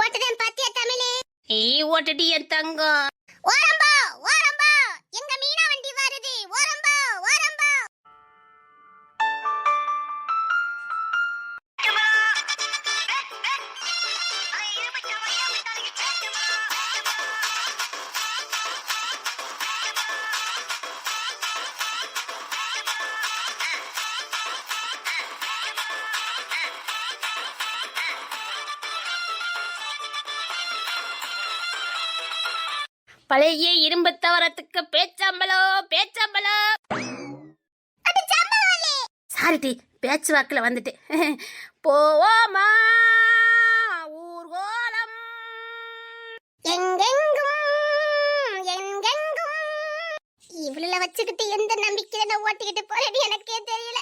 ஓட்டுதேன் பாத்தியா தமிழே? நீ ஓட்டுடி என் தங்கம். பழைய இரும்பு தவறத்துக்கு பேச்சாம்பலோ பேச்சாம்பலோ. சாரி டி பேச்சு வாக்குல வந்துட்டு போவோமா ஊர்கோலம் எங்கெங்கும் எங்கெங்கும். இவள வச்சுக்கிட்டு எந்த நம்பிக்கையில ஓட்டிக்கிட்டு போறேன்னு எனக்கே தெரியல.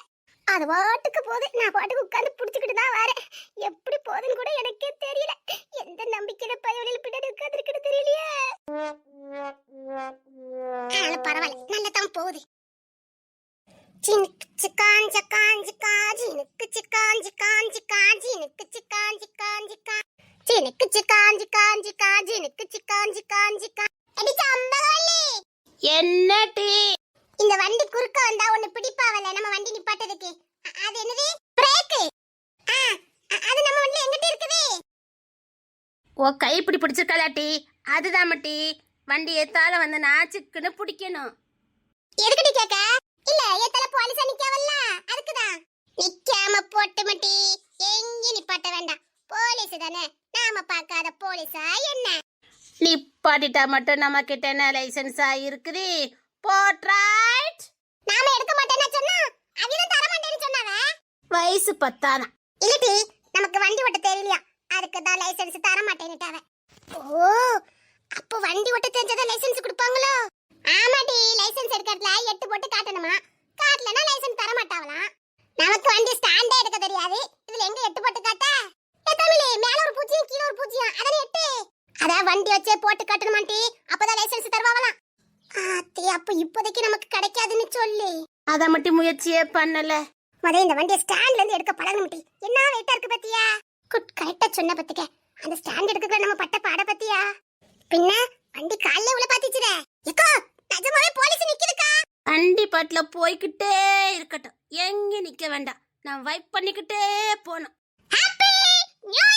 அது பாட்டுக்கு போகுது. நான் பாட்டுக்கு உட்காந்து புடிச்சுக்கிட்டு தான் வரேன். எப்படி போகுதுன்னு கூட எனக்கே தெரியல. எந்த நம்பிக்கையில பயவழியில் பின்னாடி உட்கார்ந்துருக்குன்னு தெரியலையே. ஆனாலும் பரவாயில்ல. நல்லா தான் போகுது. ஜினுக்கு சிக்கான் சிக்கான் சிக்கா ஜினுக்கு சிக்கான் சிக்கான் சிக்கா ஜினுக்கு சிக்கான் சிக்கான் சிக்கா ஜினுக்கு சிக்கான் சிக்கான் சிக்கா ஜினுக்கு சிக்கான் சிக்கான் சிக்கா என்ன டீ இந்த வண்டி குறுக்க வந்தா ஒண்ணு பிடிப்பாவல நம்ம வண்டி நிப்பாட்டதுக்கு அ- அது என்னது பிரேக் அது நம்ம வண்டி எங்கிட்ட இருக்குது ஓ கை இப்படி பிடிச்சிருக்காளாட்டி அதுதான் மட்டி. வண்டி ஏத்தால வந்து நாச்சுக்குன்னு பிடிக்கணும். எதுக்குடி கேக்க? இல்ல ஏத்தல போலீஸ் நிக்கவல்ல? அதுக்குதான். நிக்காம போட்டு மட்டி. எங்க நிப்பாட்ட வேண்டாம். போலீஸ் தானே. நாம பார்க்காத போலீஸா என்ன? நிப்பாட்டிட்டா மட்டும் நம்ம கிட்ட என்ன லைசன்ஸா இருக்குது? போட்ரைட் நாம எடுக்க மாட்டேன்னு சொன்னா? அவிதான் தர மாட்டேன்னு சொன்னாவ? வயசு பத்தாதான் இல்லடி நமக்கு வண்டி ஓட்ட தெரியலையா? அதுக்கு தான் லைசென்ஸ் தர மாட்டேன்னுட்டாவ. ஓ அப்போ வண்டி ஓட்ட தெரிஞ்சதா லைசென்ஸ் கொடுப்பாங்களோ? ஆமாடி லைசென்ஸ் எடுக்கிறதுல எட்டு போட்டு காட்டணுமா? காட்டலனா லைசென்ஸ் தர மாட்டாவலாம் நமக்கு வண்டி ஸ்டாண்டே எடுக்க தெரியாது. இதுல எங்க எட்டு போட்டு காட்ட? தமிழே மேல ஒரு பூச்சியும் கீழ ஒரு பூச்சியும் அதானே எட்டு? அதான் வண்டி வச்சே போட்டு காட்டணுமாண்டி. அப்பதான் லைசென்ஸ் தருவாங்களாம் ஆத்தி அப்ப இப்போதைக்கு நமக்கு கிடைக்காதுன்னு சொல்லி. அதை மட்டும் முயற்சியே பண்ணல. மதே இந்த வண்டியை ஸ்டாண்ட்ல இருந்து எடுக்க பழகணும்டி என்ன வெயிட்டா இருக்கு பாத்தியா? குட் கரெக்டா சொன்ன பத்துக்க. அந்த ஸ்டாண்ட் எடுக்க நம்ம பட்ட பாட பத்தியா? பின்ன வண்டி கால்ல உள்ள பாத்திச்சுதே எக்கோ நிஜமாவே போலீஸ் நிக்குதுக்கா? வண்டி பாட்டுல போய்கிட்டே இருக்கட்டும். எங்க நிக்க வேண்டாம். நான் வைப் பண்ணிக்கிட்டே போகணும் ஹாப்பி நியூ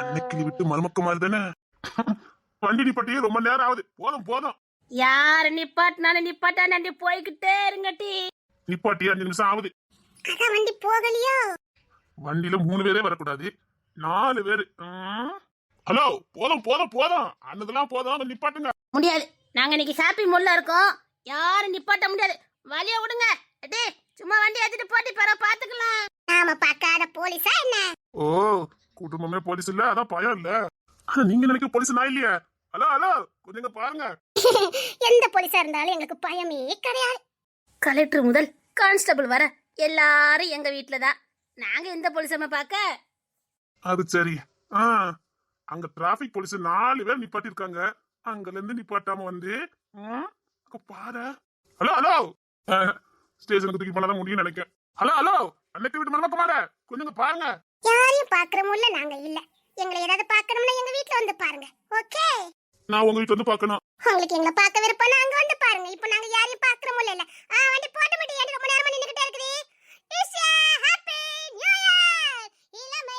அன்னைக்கு விட்டு மருமக்க மாதிரி தானே? வண்டி நிப்பட்டியே ரொம்ப நேரம் ஆகுது. போதும் போதும். யாரு நிப்பாட்டினாலும் நிப்பாட்டா நண்டி போய்கிட்டே இருங்கட்டி நிப்பாட்டி அஞ்சு நிமிஷம் ஆகுது. வண்டி போகலையோ? வண்டியில மூணு பேரே வரக்கூடாது. நாலு பேரு. ஹலோ போதும் போதும் போதும். அன்னதெல்லாம் போதும். நிப்பாட்டுங்க. முடியாது. நாங்க இன்னைக்கு ஹாப்பி மூட்ல இருக்கோம். யாரும் நிப்பாட்ட முடியாது. வழிய விடுங்க. அடே சும்மா வண்டி ஏத்திட்டு போட்டி பிற பாத்துக்கலாம். நாம பார்க்காத போலீஸா என்ன? ஓ குடும்பமே போலீஸ் இல்ல அதான் பயம் இல்ல. ஆனா நீங்க நினைக்கிற போலீஸ் நான் இல்லையே. ஹலோ ஹலோ கொஞ்சம் பாருங்க. எந்த போலீஸா இருந்தாலும் எங்களுக்கு பயமே கிடையாது. கலெக்டர் முதல் கான்ஸ்டபிள் வர எல்லாரும் எங்க வீட்ல தான். நாங்க எந்த போலீஸாம பார்க்க? அது சரி. ஆ அங்க டிராபிக் போலீஸ் நாலு பேர் நிப்பாட்டி இருக்காங்க அங்கல இருந்து நிப்பாட்டாம வந்து பாரு. Hello hello. ஸ்டேஷனுக்கு தூக்கி போனாதான் முடியும்னு நினைக்கிறேன் ஹலோ ஹலோ. அன்னைக்கு வீட்டு மருமக்கமார கொஞ்சம் பாருங்க. யாரையும் பாக்குறோம்ல நாங்க இல்ல. எங்களை ஏதாவது பார்க்கணும்னா எங்க வீட்ல வந்து பாருங்க. ஓகே? நான் உங்க வீட்டுல வந்து பார்க்கணும். உங்களுக்கு எங்களை பார்க்க விருப்பம்னா அங்க வந்து பாருங்க. இப்போ நாங்க யாரையும் பாக்குறோம்ல இல்ல. ஆ வண்டி போட்டு மட்டும் ஏன் ரொம்ப நேரமா நின்னுகிட்டே இருக்குது? It's happy new year! இளமை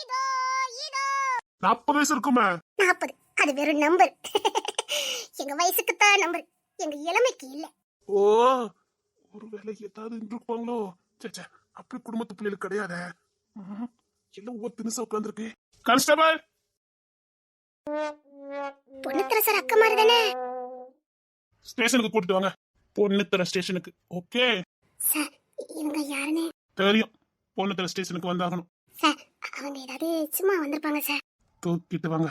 இதோ இதோ. நாற்பது வயசு இருக்குமே. நாற்பது அது வெறும் நம்பர். எங்க வயசுக்கு தான் நம்பர். எங்க இளமைக்கு இல்ல. ஓ ஒருவேளை ஏதாவது இருப்பாங்களோ சேச்சே அப்படி குடும்பத்து பிள்ளைகளுக்கு கிடையாதே? எல்லாம் ஒவ்வொரு தினசா உட்காந்துருக்கு கான்ஸ்டபிள்! பொண்ணுத்திர சார் அக்கா மாதிரி தானே ஸ்டேஷனுக்கு கூட்டிட்டு வாங்க. பொண்ணுத்தர ஸ்டேஷனுக்கு. ஓகே? சார் இவங்க யாருன்னு? தெரியும். பொண்ணுத்தர ஸ்டேஷனுக்கு வந்தாகணும். சார் அவங்க ஏதாவது சும்மா வந்திருப்பாங்க சார். தூக்கிட்டு வாங்க.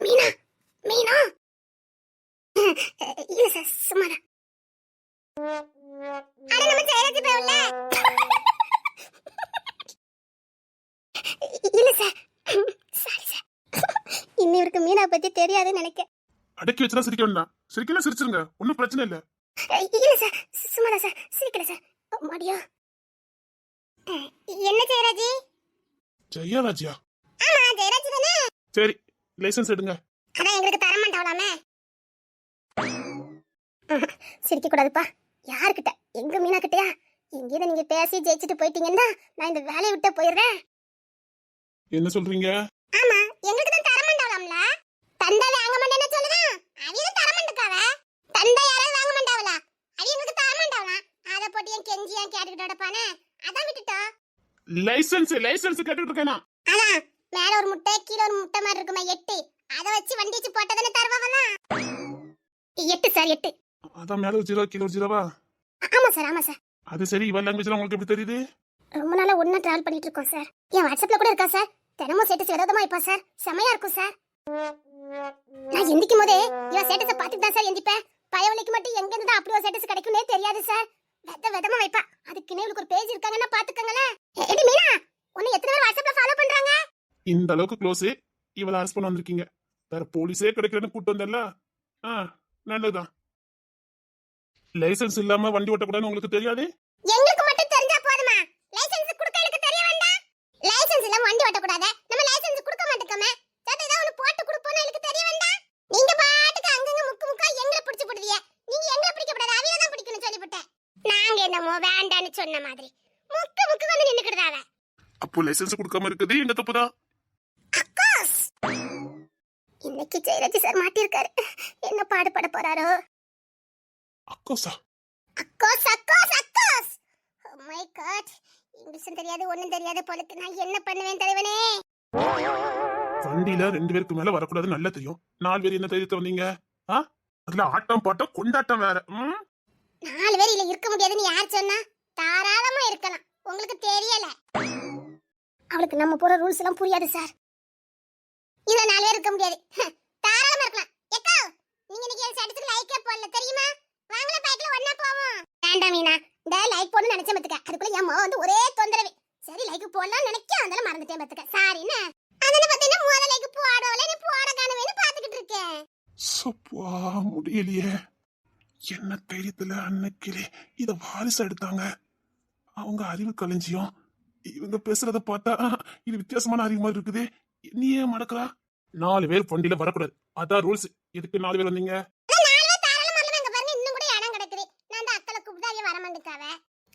மீனா! மீனா! இல்ல சார் சும்மாதான். இன்னும் இவருக்கு மீனா பத்தி தெரியாதுன்னு நினைக்கிறேன் அடக்கி வச்சுதான் சிரிக்க வேண்டாம் சிரிக்கலாம் சிரிச்சிருங்க. ஒன்றும் பிரச்சனை இல்ல. சார் சும்மாதான் சார் சிரிக்கல சார் மடியா. என்ன ஜெயராஜி? ஜெயராஜியா? ஆமா ஜெயராஜ் தானே? சரி லைசென்ஸ் எடுங்க. அதான் எங்களுக்கு தர மாட்டாவலாமே சிரிக்க கூடாதுப்பா. யாருக்கிட்ட எங்க மீனா கிட்டயா எங்கேயும் நீங்க பேசி ஜெயிச்சுட்டு போயிட்டீங்கன்னா நான் இந்த வேலையை விட்டு போயிடுறேன். என்ன சொல்றீங்க? ஆமா எங்களுக்கு தான் தர மாட்டாவலாம்ல தந்தா வாங்க மாட்டேன்னு சொல்லுதான் அவியும் தர மாட்டுக்காவ தந்தா யாராவது வாங்க மாட்டாவல அவி எங்களுக்கு தர மாட்டாவலாம் அத போட்டு என் கெஞ்சியா கேட்டுக்கிட்டு கிடப்பானே? அதான் விட்டுட்டோம். லைசென்ஸ் லைசென்ஸ் கேட்டுட்டு இருக்கேனா அதான் மேல ஒரு முட்டை கீழ ஒரு முட்டை மாதிரி இருக்குமே எட்டு. அத வச்சு வண்டி வச்சு போட்டதானே தருவாங்கலாம் எட்டு சார் எட்டு. அதான் மேல ஒரு ஜீரோ கீழே ஒரு ஜீரோவா? ஆமா சார் ஆமா சார். அது சரி இவன் லாங்குவேஜ்ல உங்களுக்கு எப்படி தெரியுது? ரொம்ப நாளா ஒண்ணா டிராவல் பண்ணிட்டு இருக்கோம் சார். என் வாட்ஸ்அப்ல கூட இருக்கா சார்? தினமும் ஸ்டேட்டஸ் விரோதமா இருப்பா சார். செமையா இருக்கும் சார். நான் எந்திக்கும் போதே இவன் ஸ்டேட்டஸை பார்த்துட்டு தான் சார் எந்திப்பேன். பயவலிக்கு மட்டும் எங்க இருந்து அப்படி ஒரு ஸ்டேட்டஸ் கிடைக்கும்னே தெரியாது சார். வெத வெதமா வைப்பா. அதுக்குன்னே இவளுக்கு ஒரு பேஜ் இருக்காங்கன்னா பாத்துக்கங்களேன் எடி மீனா உன்னை எத்தனை பேர் வாட்ஸ்அப்ல ஃபாலோ பண்றாங்க? இந்த அளவுக்கு க்ளோஸ் இவளை அரெஸ்ட் பண்ண வந்திருக்கீங்க. வேற போலீஸே கிடைக்கலன்னு கூட்டு வந்தல ஆ நல்லதுதான். லைசென்ஸ் இல்லாம வண்டி ஓட்டக்கூடாதுன்னு உங்களுக்கு தெரியாது? எங்களுக்கு மட்டும் தெரிஞ்சா போதுமா? லைசென்ஸ் கொடுக்க எனக்கு தெரிய வேண்டாம். லைசென்ஸ் இல்லாம வண்டி ஓட்டக்கூடாது. நம்ம லைசென்ஸ் கொடுக்க மாட்டேக்கமே சரி ஏதாவது ஒண்ணு போட்டு கொடுப்போம்னு எனக்கு தெரிய வேண்டாம். நீங்க பாட்டுக்கு அங்கங்க முக்கு முக்கா எங்களை பிடிச்சு போடுவீங்க நீங்க எங்களை பிடிக்க கூடாது. அவிய தான் பிடிக்கணும்னு சொல்லிவிட்டேன். நாங்க என்னமோ வேண்டான்னு சொன்ன மாதிரி. முக்கு முக்கு வந்து நின்னுக்கிடுதாவ அப்போ லைசென்ஸ் கொடுக்காம இருக்குது எங்க தப்பு தான் இன்னைக்கு ஜெயராஜ் சார் மாட்டிருக்காரு என்ன பாடுபட போறாரோ? அக்கோசா. அக்கோஸ் அக்கோஸ் அக்கோஸ்! ஓ மை காட் இங்கிலீஷும் தெரியாது ஒண்ணும் தெரியாது போலக்கு நான் என்ன பண்ணுவேன் தலைவனே? வண்டியில ரெண்டு பேருக்கு மேல வரக்கூடாது நல்லா தெரியும். நாலு பேர் என்ன தைரியத்தை வந்தீங்க? ஆ? அதுல ஆட்டம் பாட்டம் கொண்டாட்டம் வேற. ம்? நாலு பேர் இல்ல இருக்க முடியாதுன்னு யார் சொன்னா? தாராளமா இருக்கலாம். உங்களுக்கு தெரியல. அவளுக்கு நம்ம போற ரூல்ஸ் எல்லாம் புரியாது சார் இதுல நாலு பேர் இருக்க முடியாது. தாராளமா இருக்கலாம். எக்கோ நீங்க இன்னைக்கு என் ஸ்டேட்டஸ்க்கு லைக்கே போடல தெரியுமா? வாங்கல பைக்ல ஒண்ணா போவோம். வேண்டாம் மீனா இந்த லைக் போடணும்னு நினைச்சேன் பத்துக்க. அதுக்குள்ள என் மகன் வந்து ஒரே தொந்தரவு. சரி லைக் போடலாம் நினைக்க அதனால மறந்துட்டேன் பத்துக்க. என்ன? அங்கே பார்த்தீங்கன்னா முதல்ல லைக் போடவில்லை நீ போட காணவேன்னு பாத்துக்கிட்டு இருக்கேன். சப்பா முடியலையே. என்ன தைரியத்துல அன்னைக்கிலே இத வாரிசு எடுத்தாங்க. அவங்க அறிவு களஞ்சியம் இவங்க பேசுறத பார்த்தா இது வித்தியாசமான அறிவு மாதிரி இருக்குது. நீ ஏன் மடக்குறா நாலு பேர் வண்டியில வரக்கூடாது. அதான் ரூல்ஸ் எதுக்கு நாலு பேர் வந்தீங்க நாலு தாராளமா வரலாம் அங்க பாருங்க இன்னும் கூட இடம் கிடக்குது நான் அந்த அக்கல கூப்பிட்டு அவிய வர மாட்டேக்காவ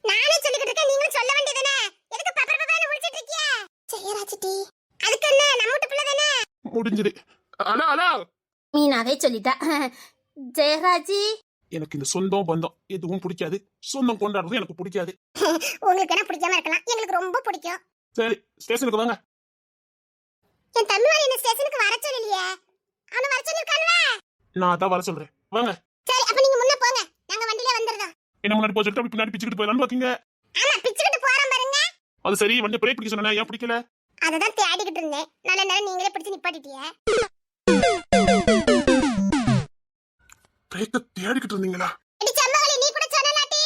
நானே சொல்லிக்கிட்டு இருக்கேன் நீங்களும் சொல்ல வேண்டியதுதானே எதுக்கு பப்பர் பப்பர்னு முடிச்சிட்டு முடிஞ்சுது அலோ அலோ மீனாவே சொல்லிட்டா. ஜெயராஜி! எனக்கு இந்த சொந்தம் பந்தம் எதுவும் பிடிக்காது. சொந்தம் கொண்டாடுறது எனக்கு பிடிக்காது. உங்களுக்கு என்ன பிடிக்காம இருக்கலாம். எங்களுக்கு ரொம்ப பிடிக்கும். சரி ஸ்டேஷனுக்கு வாங்க. என் தம்பி என்ன ஸ்டேஷனுக்கு வர சொல்லலையே? அவனை வர சொல்லிருக்கான்ல நான் அதான் வர சொல்றேன். வாங்க. சரி அப்ப நீங்க முன்ன போங்க. நாங்க வண்டியில வந்துடுறோம். என்ன முன்னாடி போய் சொல்லிட்டு அப்படி பின்னாடி பிச்சுக்கிட்டு போயிடலான்னு பாக்கீங்க ஆமா பிச்சுக்கிட்டு போறோம் பாருங்க. அது சரி வண்டி பிரேக் பிடிக்க சொன்னா ஏன் பிடிக்கல? அததான் தேடிக்கிட்டு இருந்தேன். நல்ல நேரம் நீங்களே பிடிச்சு நிப்பாட்டிட்டியே. பிரேக்க தேடிக்கிட்டு இருந்தீங்களா? எடி சம்பவலி நீ கூட சொன்னலாட்டி.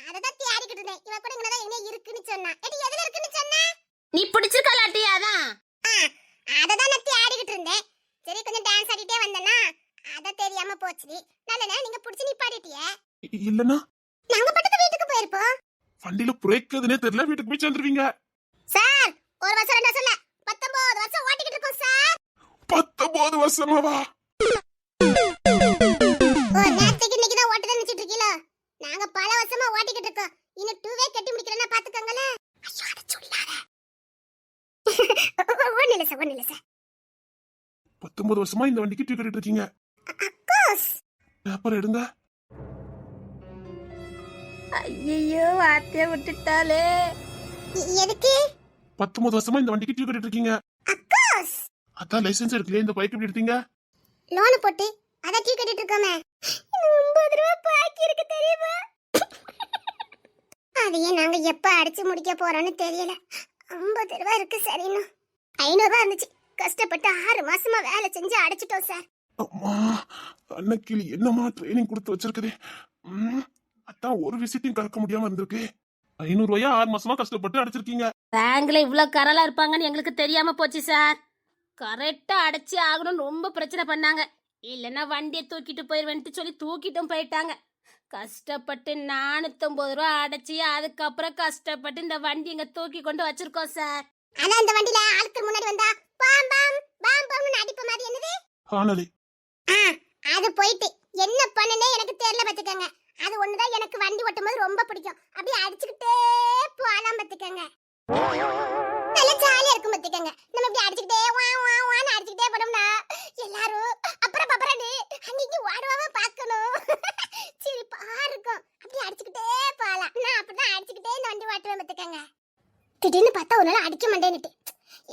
அததான் தேடிக்கிட்டு இருந்தேன். இவ கூட இங்கதான் எங்க இருக்குன்னு சொன்னா. எடி எதுல இருக்குன்னு சொன்னா? நீ பிடிச்சிருக்கலாட்டி அதான். அததான் நான் தேடிக்கிட்டு இருந்தேன். சரி கொஞ்சம் டான்ஸ் ஆடிட்டே வந்தேனா அத தெரியாம போச்சு நல்ல நேரம் நீங்க பிடிச்சு நிப்பாட்டிட்டியே. இ- இல்லன்னா? நாங்க பட்டத்து வீட்டுக்கு போயிருப்போம். வண்டியில பிரேக் எதுனே தெரியல வீட்டுக்கு போய் சேர்ந்துருவீங்க. சார் ஒரு வருஷம் ரெண்டு வருஷம் இல்ல பத்தொன்பது வருஷம் ஓட்டிக்கிட்டு இருக்கோம் சார் பத்தொன்பது வருஷமாவா? ஒரு நேரத்துக்கு இன்னைக்கு தான் ஓட்டுதான் நினைச்சிட்டு இருக்கீங்களோ நாங்க பல வருஷமா ஓட்டிக்கிட்டு இருக்கோம். இன்னும் டூவே கட்டி முடிக்கிறேன்னா பாத்துக்கோங்களேன். ஐயோ அதை சொல்லாத. ஒண்ணு இல்ல சார் ஒண்ணு இல்ல சார் பத்தொன்பது வருஷமா இந்த வண்டிக்கு கட்டிட்டு இருக்கீங்க. கோஸ் பேப்பர் எடுங்க. ஐயோ வார்த்தைய விட்டுட்டாலே எதுக்கு? பத்தொன்பது வருஷமா இந்த வண்டிக்கு டிக்கெட் கட்டிட்டு இருக்கீங்க. அக்கோஸ் அதான் லைசென்ஸ் எடுக்கலையே இந்த பைக் எப்படி எடுத்தீங்க? லோன் போட்டு அத டீ கட்டிட்டு இருக்கோமே. ஒன்பது ரூபா பாக்கி இருக்கு தெரியுமா? அதையே நாங்க எப்ப அடிச்சு முடிக்க போறோம்னு தெரியல. ஐம்பது ரூபா இருக்கு சரின்னு ஐநூறு ரூபா இருந்துச்சு. கஷ்டப்பட்டு ஆறு மாசமா வேலை செஞ்சு அடைச்சிட்டோம் சார். அம்மா அன்னைக்கு என்னம்மா ட்ரைனிங் கொடுத்து வச்சிருக்குது? ம், அதான் ஒரு விசிட்டையும் கறக்க முடியாம இருந்திருக்கு. ஐநூறு ரூபாயா ஆறு மாசமா கஷ்டப்பட்டு அடிச்சிருக்கீங்க. பேங்க்ல இவ்ளோ கரலா இருப்பாங்கன்னு எங்களுக்கு தெரியாம போச்சு சார். கரெக்டா அடைச்சி ஆகணும்னு ரொம்ப பிரச்சனை பண்ணாங்க. இல்லைன்னா வண்டியை தூக்கிட்டு போயிருவேன்ட்டு சொல்லி தூக்கிட்டும் போயிட்டாங்க. கஷ்டப்பட்டு நானூத்தொம்பது ரூபா அடைச்சி அதுக்கப்புறம் கஷ்டப்பட்டு இந்த வண்டி இங்க தூக்கி கொண்டு வச்சிருக்கோம் சார். ஆனா அந்த வண்டியில ஆளுக்கு முன்னாடி வந்தா பாம் பாம் பாம் பாம்னு அடிப்ப மாதிரி என்னது? ஆனது. ஆ, அது போயிட்டு. என்ன பண்ணுனே எனக்கு தெரியல பாத்துக்கங்க அது ஒண்ணுதான் எனக்கு வண்டி ஓட்டும் போது ரொம்ப பிடிக்கும். அப்படியே அடிச்சுக்கிட்டே போலாம் பாத்துக்கங்க நல்ல ஜாலியா இருக்கும் பத்திக்கங்க நம்ம இப்படி அடிச்சுக்கிட்டே வா வா வான்னு அடிச்சுக்கிட்டே போனோம்னா எல்லாரும் அப்புறம் பப்பரடி அங்க இங்க ஓடுவாம பார்க்கணும். சிரிப்பா இருக்கும் அப்படி அடிச்சுக்கிட்டே போலாம் நான் அப்படிதான் அடிச்சுக்கிட்டே இந்த வாட்டுவேன் ஓட்டுவேன் திடீர்னு பார்த்தா ஒரு நாள் அடிக்க மாட்டேன்னுட்டு.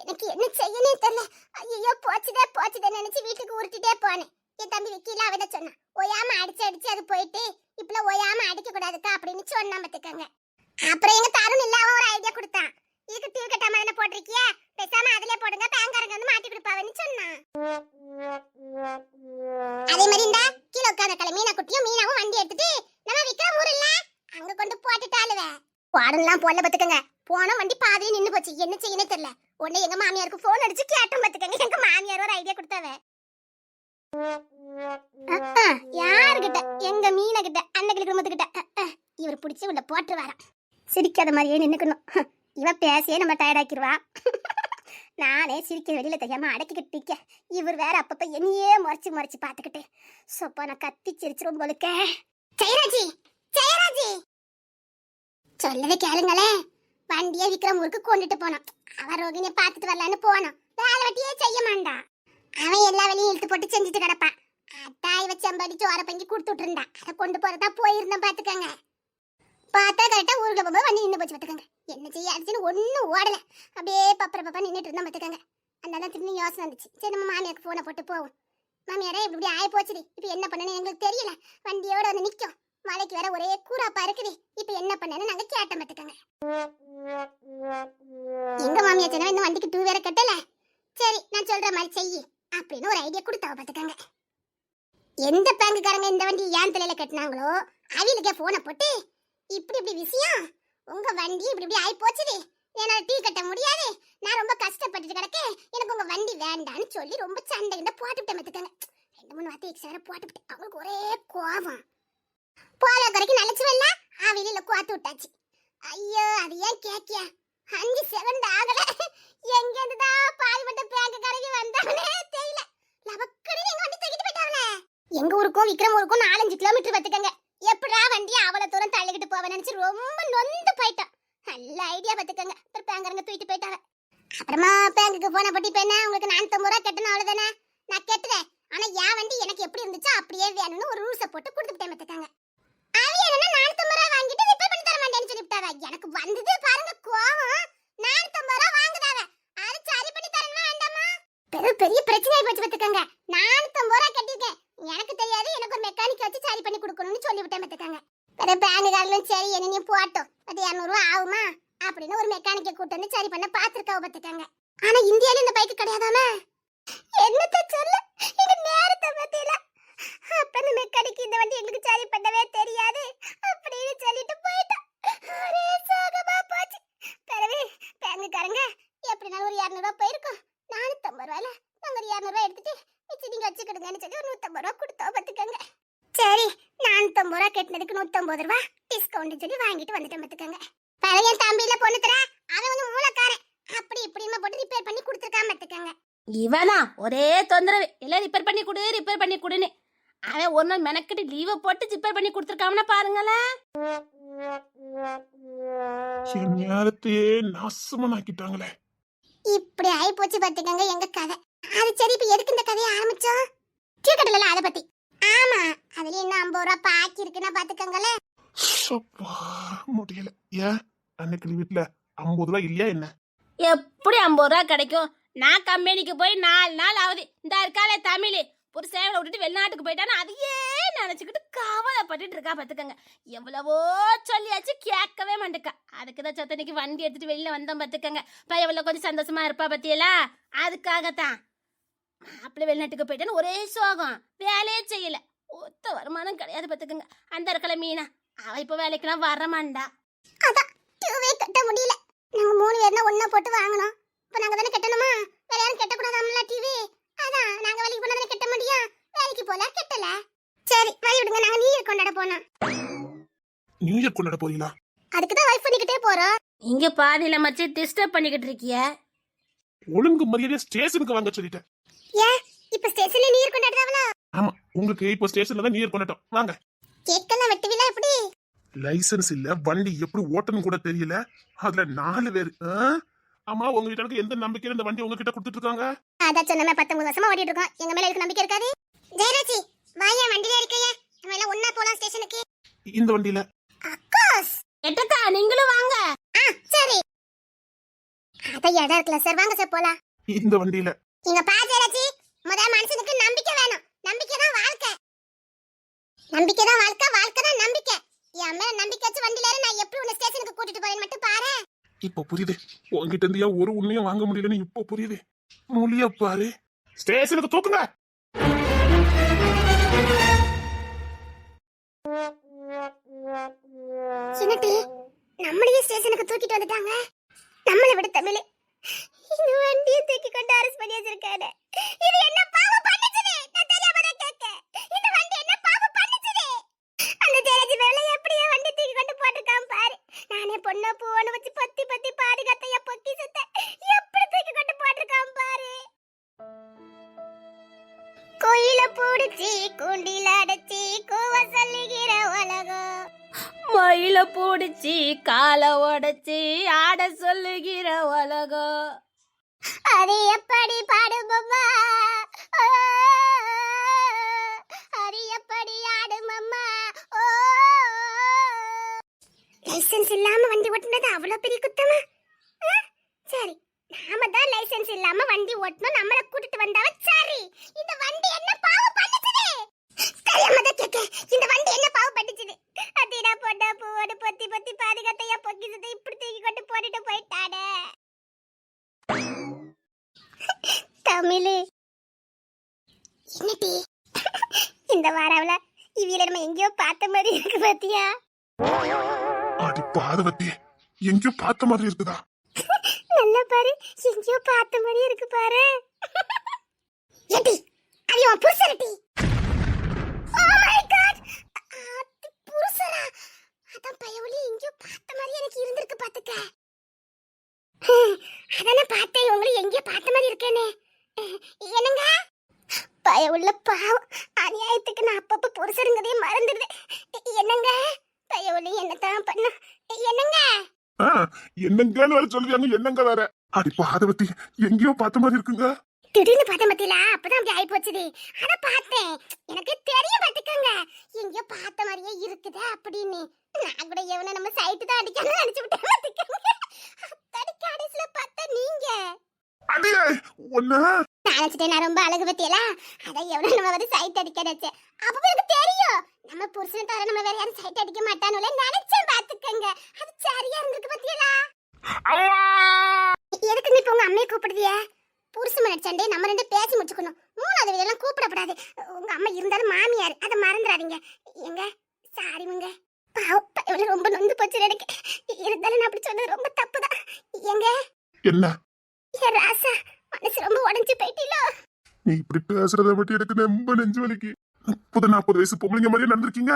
எனக்கு என்ன செய்யனே தெரியல. ஐயோ போச்சுதே போச்சுதே நினைச்சு வீட்டுக்கு உருட்டிட்டே போனேன். எங்க மீன கிட்ட அன்னைக்கு குடும்பத்துக்கிட்ட இவர் பிடிச்சி உள்ள போட்டு வர சிரிக்காத மாதிரியே நின்னுக்கணும். இவ பேசியே நம்ம டயர்டாக்கிடுவா நானே சிரிக்க வெளியில தெரியாம அடக்கிக்கிட்டு நிக்க. இவர் வேற அப்பப்ப என்னையே முறைச்சு முறைச்சு பாத்துக்கிட்டு சொப்பா நான் கத்தி சிரிச்சிரும் போலுக்க ஜெயராஜி! ஜெயராஜி! சொல்லவே கேளுங்களே. வண்டியை விக்ரம் ஊருக்கு கொண்டுட்டு போனோம் அவ ரோகிணியை பார்த்துட்டு வரலான்னு போனோம் வேலை வட்டியே செய்ய மாட்டான். அவன் எல்லா வேலையும் இழுத்து போட்டு செஞ்சுட்டு கிடப்பான். அத்தாய் இவ சோற பங்கி கொடுத்துட்டு இருந்தா அதை கொண்டு போறதா போயிருந்தேன் பாத்துக்கங்க. பார்த்தா கரெக்டா ஊருக்குள்ள போகும்போது வண்டி நின்று போச்சு பாத்துக்கங்க. என்ன செய்ய அடிச்சுன்னு ஒண்ணும் ஓடல. அப்படியே பப்பர பப்பா நின்னுட்டு இருந்தா பாத்துக்கங்க. அதனால திரும்பி யோசனை வந்துச்சு. சரி நம்ம மாமியாருக்கு போனை போட்டு போவோம். மாமியாரே இப்படி இப்படி ஆயி போச்சுடி இப்போ என்ன பண்ணணும்னு எங்களுக்கு தெரியல. வண்டியோட வந்து நிக்கும். மலைக்கு வேற ஒரே கூறாப்பா இருக்குது. இப்ப என்ன பண்ணனு நாங்க கேட்டோம் பாத்துக்கங்க. எங்க மாமியார் சொன்னா இந்த வண்டிக்கு டூ வேற கட்டல. சரி நான் சொல்ற மாதிரி செய்யி. அப்படின்னு ஒரு ஐடியா கொடுத்தாவ பாத்துக்கங்க. எந்த பேங்குக்காரங்க இந்த வண்டி ஏன் தலையில கட்டினாங்களோ அவங்களுக்கே போனை போட்டு இப்படி இப்படி விஷயம். உங்க வண்டி இப்படி இப்படி ஆயி போச்சுது என்னால் டீ கட்ட முடியாது. நான் ரொம்ப கஷ்டப்பட்டுட்டு கிடக்கேன். எனக்கு உங்க வண்டி வேண்டான்னு சொல்லி ரொம்ப சண்டை கிட்ட போட்டுவிட்டேன் பாத்துக்கங்க ரெண்டு மூணு வார்த்தை எக்ஸ்ட்ரா போட்டுவிட்டேன் அவங்களுக்கு ஒரே கோபம். போல குறைக்கு நினைச்சுவல்ல ஆவியில கோத்து விட்டாச்சு. ஐயோ அது ஏன் கேக்கியா? அஞ்சு செகண்ட் ஆகல. எங்கேருந்து தான் பாதிப்பட்ட பேங்க் கரைக்கு வந்தானே தெரியல. லவக்கடி எங்க வண்டி தூக்கிட்டு போயிட்டாங்களே எங்க ஊருக்கும் விக்ரம் ஊருக்கும் நாலஞ்சு கிலோமீட்டர் பத்துக்கங்க. எப்படா வண்டி அவ்வளவு தூரம் தள்ளிக்கிட்டு போவேன் நினைச்சு ரொம்ப நொந்து போயிட்டான் நல்ல ஐடியா பத்துக்கங்க. அப்புறம் பேங்கரங்க தூக்கிட்டு போயிட்டாங்க. அப்புறமா பேங்குக்கு போன பட்டி பெண்ண உங்களுக்கு நானூத்தம்பது ரூபா கட்டணும் அவ்வளவுதானே? நான் கட்டுறேன். ஆனா என் வண்டி எனக்கு எப்படி இருந்துச்சோ அப்படியே வேணும்னு ஒரு ரூல்ஸை போட்டு கொடுத்துட்டேன் மத்துக்காங்க அது என்னன்னா நானூத்தம்பது ரூபா வாங்கிட்டு ரிப்பேர் பண்ணி தர மாட்டேன்னு சொல்லிவிட்டாவ. எனக்கு வந்தது பாருங்க கோவம். நானூத்தம்பது ரூபா வாங்குதாவ. அது சரி பண்ணி தரணுமா வேண்டாமா? பெரிய பெரிய பிரச்சனை போச்சு பத்துக்கங்க. நானூத்தம்பது ரூபா கட்டிருக்கேன் எனக்கு தெரியாது எனக்கு ஒரு மெக்கானிக் வச்சு சரி பண்ணி கொடுக்கணும்னு சொல்லிவிட்டேன் பத்துக்கங்க பிறகு பேனுகாரங்களும் சரி என்னையும் போட்டோம். அது இரநூறுவா ஆகுமா? அப்படின்னு ஒரு மெக்கானிக்கை கூட்டு வந்து சரி பண்ண பார்த்துருக்காவ பார்த்துக்காங்க. ஆனா இந்தியால இந்த பைக்கு கிடையாதாமே? என்னத்த சொல்ல? எங்க நேரத்தை பத்தியில. அப்ப இந்த மெக்கானிக் இந்த வண்டி எங்களுக்கு சரி பண்ணவே தெரியாது அப்படின்னு சொல்லிட்டு போயிட்டான் ஒரே சோகமா போச்சு பிறகு பேங்குக்காரங்க எப்படினாலும் ஒரு இரநூறுவா போயிருக்கோம் நானூத்தம்பது ரூபாயில நாங்க ஒரு இரநூறுவா எடுத்துட்டு மிச்சம் நீங்க வச்சுக்கிடுங்கன்னு சொல்லி ஒரு நூத்தம்பது ரூபா கொடுத்தோம் பத்துக்கங்க சரி நானூத்தம்பது ரூபா கட்டினதுக்கு நூத்தம்பது ரூபா டிஸ்கவுண்ட் சொல்லி வாங்கிட்டு வந்துட்டேன் பத்துக்கங்க. பிறகு என் தம்பியில பொண்ணு தர அவன் கொஞ்சம் மூலக்காரன் அப்படி இப்படிமா போட்டு ரிப்பேர் பண்ணி கொடுத்துருக்காம பத்துக்கங்க. இவனா? ஒரே தொந்தரவு. எல்லாம் ரிப்பேர் பண்ணி கொடு ரிப்பேர் பண்ணி கொடுன்னு. அவன் ஒரு நாள் மெனக்கிட்டு லீவை போட்டு ரிப்பேர் பண்ணி கொடுத்துருக்காமனா பாருங்களேன். நேரத்தையே நாசமனாக்கிட்டாங்களே இப்படி ஆயி போச்சு பாத்துக்கங்க எங்க கதை. அது சரி இப்ப எதுக்கு இந்த கதையை ஆரம்பிச்சோம்? டீ கடல அத பத்தி. ஆமா அதுல இன்னும் ஐம்பது ரூபா பாக்கி இருக்குன்னா பாத்துக்கங்களே முடியல. ஏன்? அன்னைக்கு வீட்டுல ஐம்பது ரூபாய் இல்லையா என்ன? எப்படி ஐம்பது ரூபா கிடைக்கும்? நான் கம்பெனிக்கு போய் நாலு நாள் ஆகுது. இந்த இருக்காளே தமிழ். ஒரு சேவலை விட்டுட்டு வெளிநாட்டுக்கு போயிட்டான்னு அதையே நினைச்சுக்கிட்டு கவலைப்பட்டுட்டு இருக்கா பார்த்துக்கங்க எவ்வளவோ சொல்லியாச்சு கேட்கவே மாட்டேக்கா. அதுக்கு தான் சொத்தனைக்கு வண்டி எடுத்துட்டு வெளியில வந்தோம் பார்த்துக்கங்க பையவள கொஞ்சம் சந்தோஷமா இருப்பா பத்தியலா? அதுக்காகத்தான். மாப்பிள்ளை வெளிநாட்டுக்கு போயிட்டான்னு ஒரே சோகம். வேலையே செய்யல. ஒத்த வருமானம் கிடையாது பார்த்துக்கங்க. அந்த இருக்கல மீனா. அவ இப்ப வேலைக்கெல்லாம் வரமாண்டா அதான் டியூவே கட்ட முடியல. நாங்க மூணு பேர்னா ஒண்ணா போட்டு வாங்கணும். இப்ப நாங்க தானே கட்டணுமா? வேற யாரும் கட்ட கூடாதாம்ல டிவி அதான் நாங்க வேலைக்கு போனா தானே கட்ட முடியும்? வேலைக்கு போல கட்டல. சரி வழி விடுங்க. நாங்க நீர் கொண்டாட போனோம். நியூ இயர் கொண்டாட போறீங்களா? அதுக்கு தான் வைஃப் பண்ணிக்கிட்டே போறோம். இங்க பாதியில மச்சி டிஸ்டர்ப் பண்ணிக்கிட்டு இருக்கிய. ஒழுங்கு மரியாதையா ஸ்டேஷனுக்கு வாங்க சொல்லிட்டேன். ஏன்? இப்ப ஸ்டேஷன்ல நீர் கொண்டாடுறாங்களா ஆமா உங்களுக்கு இப்போ ஸ்டேஷன்ல தான் இயர் கொண்டாட்டம் வாங்க. கேக்கெல்லாம் வெட்டுவில எப்படி? லைசென்ஸ் இல்ல வண்டி எப்படி ஓட்டணும் கூட தெரியல. அதுல நாலு பேர் ஆமா உங்க வீட்டுக்கு எந்த நம்பிக்கையில இந்த வண்டி உங்ககிட்ட கொடுத்துட்டு இருக்காங்க அதான் சொன்னமே பத்தொன்பது வருஷமா ஓடிட்டு இருக்கோம் எங்க மேல எனக்கு நம்பிக்கை இருக்காது? ஜெயராஜி வாயா வண்டியில இருக்கையா. நம்ம எல்லாம் ஒண்ணா போலாம் ஸ்டேஷனுக்கு. இந்த வண்டியில. அக்கோஸ் எட்டக்கா நீங்களும் வாங்க. ஆ சரி. அதான் இடம் இருக்குல்ல சார் வாங்க சார் போலாம். இந்த வண்டியில. இங்க பா ஜெயராஜி முத மனுஷனுக்கு நம்பிக்கை வேணும். நம்பிக்கை தான் வாழ்க்கை. நம்பிக்கை தான் வாழ்க்கை வாழ்க்கை தான் நம்பிக்கை. என் மேல நம்பிக்கை வச்சு வண்டியில நான் எப்படி உன்னை ஸ்டேஷனுக்கு கூட்டிட்டு போறேன்னு மட்டும் பாரு. இப்போ புரியுது. உங்ககிட்ட இருந்து ஏன் ஒரு உண்மையும் வாங்க முடியலன்னு இப்போ புரியுது. மொழிய பாரு. ஸ்டேஷனுக்கு தூக்குங்க. சின்னட்டி நம்மளையும் ஸ்டேஷனுக்கு தூக்கிட்டு வந்துட்டாங்க. நம்மளை விட தமிழ். இந்த வண்டியை தூக்கி கொண்டு அரெஸ்ட் பண்ணி வச்சிருக்காரு. இது என்ன பாவம் பண்ணுச்சுது நான் தெரியாம தான் கேட்க இந்த வண்டி என்ன பாவம் பண்ணுச்சுது அந்த ஜெயராஜ் வேலை எப்படியே வண்டி தூக்கி கொண்டு போட்டிருக்கான் பாரு. நானே பொண்ணா பூவனு வச்சு பத்தி பத்தி பாதுகாத்த என் பொக்கி சத்த எப்படி தூக்கி கொண்டு போட்டிருக்கான் பாரு. கோயில பூடிச்சி கூண்டில அடைச்சி கூவ சொல்லுகிற உலகம். மயில பூடிச்சு காலை உடைச்சி ஆட சொல்லுகிற உலகம். அது எப்படி பாடுமம்மா? ஓ, அது எப்படி ஆடுமம்மா? ஓ. லைசென்ஸ் இல்லாம வண்டி ஓட்டுனது அவ்வளவு பெரிய குத்தமா? சரி நாம தான் லைசென்ஸ் இல்லாம வண்டி ஓட்டணும். நம்மள கூட்டிட்டு வந்தாவ சரி. இந்த வண்டி என்ன பாவு பண்ணுச்சுது? தெரியாம தான் கேட்க இந்த வண்டி என்ன பாவு பண்ணுச்சுது? அதீடா போட்டா போடு பொத்தி பொத்தி பாதுகாத்தையா பொக்கிச்சதை இப்படி தூக்கி கொண்டு போட்டுட்டு போயிட்டானே. தமிழ். என்னடி? இந்த வாராவில இவியில நம்ம எங்கேயோ பார்த்த மாதிரி இருக்கு பாத்தியா? அடி பாதவத்தி எங்கேயோ பார்த்த மாதிரி இருக்குதா? நல்லா பாரு எங்கேயோ பார்த்த மாதிரி இருக்கு பாரு. ஏடி அது உன் புருஷரடி ஓ மை காட் புருஷரா அதான் பயவுலி எங்கேயோ பார்த்த மாதிரி எனக்கு இருந்திருக்கு பாத்துக்க. அதானே பார்த்தேன். உங்களை எங்கேயோ பார்த்த மாதிரி இருக்கேனே. என்னங்க? பயவுள்ள பாவம். அநியாயத்துக்கு நான் அப்பப்ப புருஷருங்கதே மறந்துடுது என்னங்க? பயவுலி என்னத்தான் பண்ண என்னங்க? ஆ, என்னங்கன்னு வேற சொல்லுவாங்க என்னங்க வேற? அடி பாதவத்தி எங்கேயோ பார்த்த மாதிரி இருக்குங்க. திடீர்னு பார்த்தேன் பத்தியில அப்பதான் அப்படி ஆயி போச்சுது அத பார்த்தேன். எனக்கு தெரிய பாத்துக்கோங்க எங்கேயோ பார்த்த மாதிரியே இருக்குதே அப்படின்னு. நான் கூட எவனை நம்ம சைட்டு தான் அடிக்கணும்னு நினைச்சு விட்டேன் பாத்துக்கோங்க அத்தடி கடைசியில பார்த்தா நீங்க. அடியே ஒண்ணு நான் நினைச்சிட்டேன் நான் ரொம்ப அழகு பத்தியல? அதான் எவனை நம்ம வந்து சைட் அடிக்க நினைச்சேன் அப்பவே எனக்கு தெரியும். நம்ம புருஷனை தவிர நம்ம வேற யாரும் சைட் அடிக்க மாட்டானுல நினைச்சேன் பாத்துக்கோங்க அது சரியா இருந்திருக்கு பத்தியலா? எதுக்கு நீ உங்க அம்மையை கூப்பிடுதிய புருஷன் மனச்சண்டே நம்ம ரெண்டு பேசி முடிச்சுக்கணும். மூணாவது வீடெல்லாம் கூப்பிடக்கூடாது உங்க அம்மா இருந்தாலும் மாமியார் அதை மறந்துடாதீங்க. எங்க சாரி இவ்வளவு ரொம்ப நொந்து போச்சு எனக்கு இருந்தாலும் நான் அப்படி சொன்னது ரொம்ப தப்புதான். எங்க என்ன? என் ராசா மனசு ரொம்ப உடைஞ்சு போயிட்டீங்களோ நீ இப்படி பேசுறத பத்தி எனக்கு ரொம்ப நெஞ்சு வலிக்கு. முப்பது நாற்பது வயசு பொம்பளைங்க மாதிரியே நடந்திருக்கீங்க.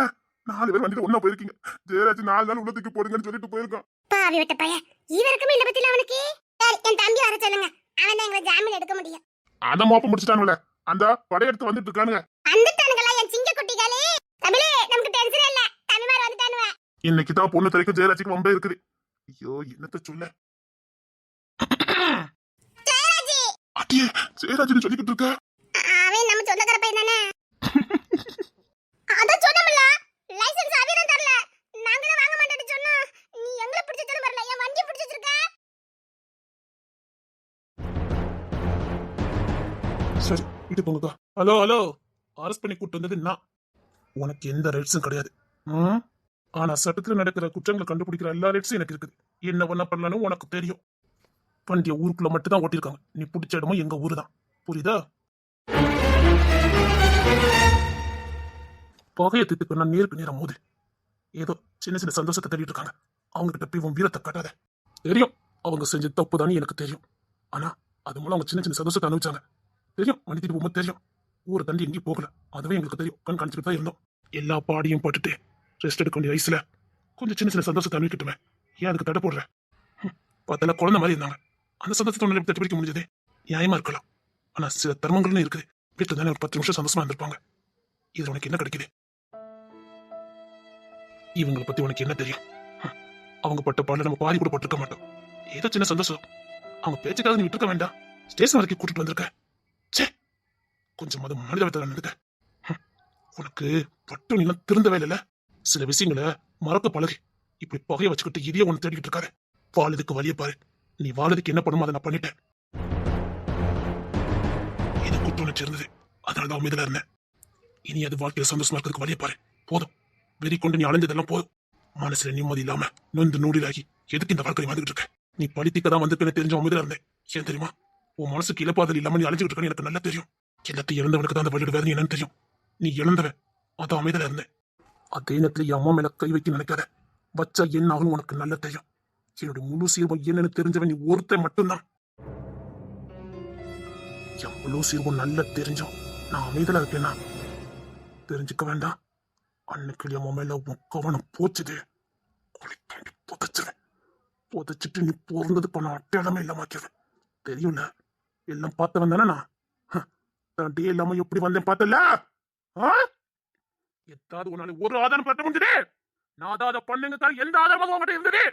நாலு பேர் வண்டியில ஒண்ணா போயிருக்கீங்க. ஜெயராஜ் நாலு நாள் உள்ளத்துக்கு போடுங்கன்னு சொல்லிட்டு போயிருக்கான். பாவி விட்ட பையன். இவருக்குமே இல்ல பத்தில அவனுக்கு. சரி என் தம்பி வர சொல்லுங்க. அவன் தான் எங்களை ஜாமீன் எடுக்க முடியும். அத மோப்பம் முடிச்சிட்டானுங்களே. அந்த படையெடுத்து வந்துட்டு இருக்கானுங்க வந்துட்டானுங்களா என் சிங்க குட்டிகளே தமிழே நமக்கு டென்ஷன் இல்ல தமிழ்மார் வந்துட்டானுவ இன்னைக்கு தான் பொண்ணு தலைக்கும் ஜெயராஜுக்கு வம்பே இருக்குது. ஐயோ என்னத்த சொல்ல? அட்டியே ஜெயராஜ்னு சொல்லிக்கிட்டு இருக்க? அவன் நம்ம சொந்தக்கார பையன் தானே? அதான் சொன்னோம்ல லைசென்ஸ் அவன் தான் தரல. நாங்க தான் வாங்க மாட்டேன்னு சொன்னோம். நீ எங்களை பிடிச்சு சொல்ல வரல. என் வண்டி பிடிச்சு வச்சிருக்க? சரி வீட்டு போங்கக்கா. Hello hello. அரெஸ்ட் பண்ணி கூட்டு வந்தது நான். உனக்கு எந்த ரைட்ஸும் கிடையாது. ம்? ஆனா சட்டத்தில் நடக்கிற குற்றங்களை கண்டுபிடிக்கிற எல்லா ரைட்ஸும் எனக்கு இருக்குது. என்ன பண்ண பண்ணலான்னு உனக்கு தெரியும். வண்டியை ஊருக்குள்ள மட்டும் தான் ஓட்டிருக்காங்க நீ பிடிச்ச இடமும் எங்க ஊரு தான். புரியுதா? புகைய திட்டுக்கு நான் நேருக்கு நேரம் மோது. ஏதோ சின்ன சின்ன சந்தோஷத்தை தேடிட்டு இருக்காங்க. அவங்க கிட்ட போய் உன் வீரத்தை காட்டாத. தெரியும். அவங்க செஞ்ச தப்பு தானே எனக்கு தெரியும். ஆனா அது மூலம் அவங்க சின்ன சின்ன சந்தோஷத்தை அனுப்பிச்சாங்க தெரியும். மன்னிட்டு போகும்போது தெரியும். ஊரை தாண்டி எங்கேயும் போகல. அதுவே எங்களுக்கு தெரியும். கண் காணிச்சுட்டு தான் இருந்தோம். எல்லா பாடியும் போட்டுட்டு ரெஸ்ட் எடுக்க வேண்டிய வயசுல கொஞ்சம் சின்ன சின்ன சந்தோஷத்தை அனுப்பிக்கிட்டுமே ஏன் அதுக்கு தடை போடுற? ஹம், பார்த்தால குழந்தை மாதிரி இருந்தாங்க. அந்த சந்தோஷத்தை உடனே தட்டி பிடிக்க முடிஞ்சது நியாயமா இருக்கலாம். ஆனா சில தர்மங்கள்னு இருக்குது வீட்டில் தானே ஒரு பத்து நிமிஷம் சந்தோஷமா இருந்திருப்பாங்க. இது உனக்கு என்ன கிடைக்குது? இவங்களை பத்தி உனக்கு என்ன தெரியும்? அவங்க பட்ட பாடல நம்ம பாதி கூட பட்டிருக்க மாட்டோம். ஏதோ சின்ன சந்தோஷம். அவங்க பேச்சுக்காக நீ விட்டுருக்க வேண்டாம். ஸ்டேஷன் வரைக்கும் கூட்டிட்டு வந்திருக்க. ச்சே கொஞ்சம் அது மனிதவத்தை நடந்துக்க உனக்கு பட்டு நீலாம் திருந்த இல்லைல்ல சில விஷயங்களை மறக்க பழகு. இப்படி பகைய வச்சுக்கிட்டு இதையே ஒன்று தேடிக்கிட்டு இருக்காரு வாழதுக்கு வழிய பாரு. நீ வாழதுக்கு என்ன பண்ணுமோ அதை நான் பண்ணிட்டேன். இது குற்றம் இருந்தது அதனால தான் அமைதியில் இருந்தேன். இனி அது வாழ்க்கையில் சந்தோஷமா இருக்கிறதுக்கு வழிய பாரு. போதும். வெறி கொண்டு நீ அலைஞ்சதெல்லாம் போதும் மனசுல நிம்மதி இல்லாம நொந்து நூடிலாகி எதுக்கு இந்த வாழ்க்கை வந்துகிட்டு இருக்க? நீ படித்திக்க தான் வந்திருக்கேன்னு தெரிஞ்ச அமைதியில் இருந்தேன். ஏன் தெரியுமா? உன் மனசுக்கு இழப்பாதல் இல்லாம நீ அழிஞ்சுட்டு இருக்கேன்னு எனக்கு நல்லா தெரியும். எல்லாத்தையும் இழந்தவனுக்கு தான் அந்த வழியோட வேதனை என்னன்னு தெரியும். நீ இழந்தவன். அதான் அமைதியில இருந்தேன். அதே நேரத்தில் என் அம்மா மேல கை வைக்க நினைக்காத. வச்சா என்ன ஆகும் உனக்கு நல்ல தெரியும். என்னுடைய முழு சீர்வம் என்னன்னு தெரிஞ்சவன் நீ ஒருத்தன் மட்டும்தான். என் முழு சீர்வம் நல்லா தெரிஞ்சும். நான் அமைதலா இருக்கேன்னா தெரிஞ்சுக்க வேண்டாம். அன்னைக்கு என் மேல உன் கவனம் போச்சுது. குளிக்காண்டி புதைச்சிருவேன். புதைச்சிட்டு நீ பொறந்தது பண்ண அட்டையாளமே இல்லாமக்கிடுவேன் தெரியும்ல? எல்லாம் பார்த்தவன் தானே நான்? தாண்டி இல்லாம எப்படி வந்தேன் பார்த்தல ஆ? எதாவது நாள் ஒரு ஆதாரம் பற்ற முடிஞ்சது நான் அதை பண்ணுங்க தான் எந்த ஆதாரமும் உங்ககிட்ட இருந்தது?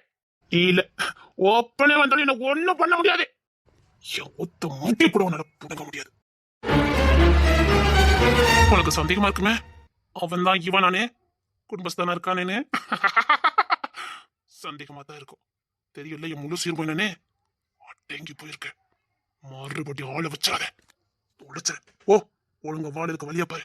இல்ல ஓப்பனே வந்தாலும் என்ன ஒண்ணும் பண்ண முடியாது. என் ஒத்த கூட உன்னால புடுங்க முடியாது. உனக்கு சந்தேகமா இருக்குமே? அவன் தான் நானே. குடும்பஸ்தானா இருக்கானேன்னு? சந்தேகமா தான் இருக்கும். தெரியல என் முழு சீர் போயினே அடங்கி போயிருக்க. மறுபடியும் ஆளை வச்சாத. உழைச்ச ஓ ஒழுங்க வாழதுக்கு வழியா பாரு.